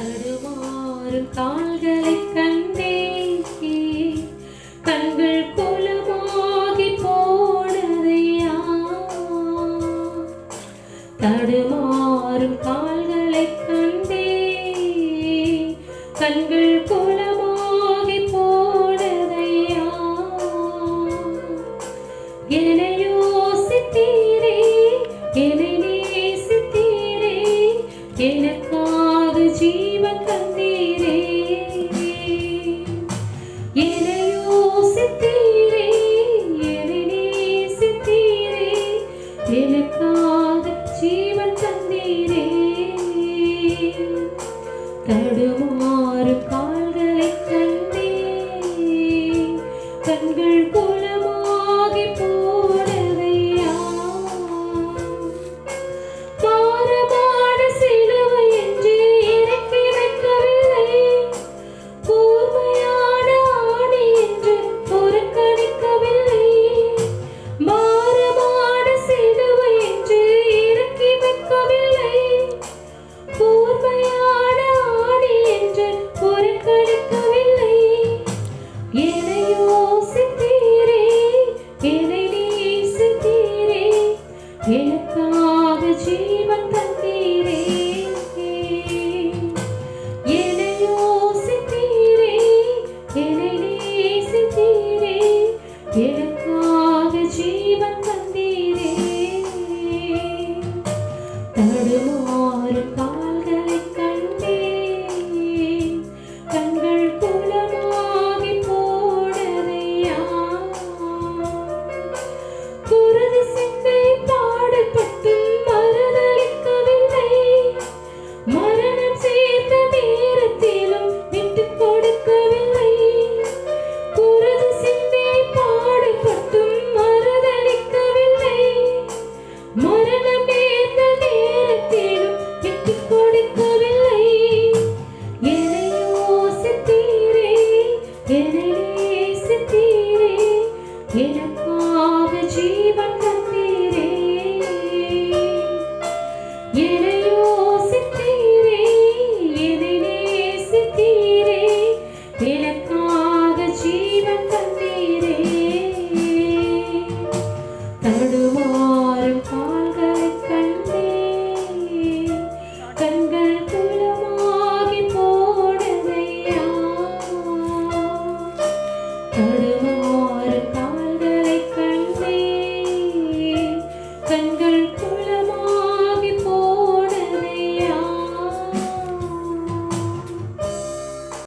தருமாறும் கால்களை கண்டே கண்கள் குலமாகி போனதையா தடுமாறும் கால்களை கண்டே. கண்கள் குலமாகி போனதையா என்னை யோசித்தீரே என்னை நேசித்தீரே எனக்காக தடுமாறு கால்களை கண்டே கண்கள் எனக்காக ஜீவன் தந்தீரே. என்னை யோசித்தீரே. என்னை நேசித்தீரே. எனக்காக ஜீவன் தந்தீரே. தடுமோ जीवन का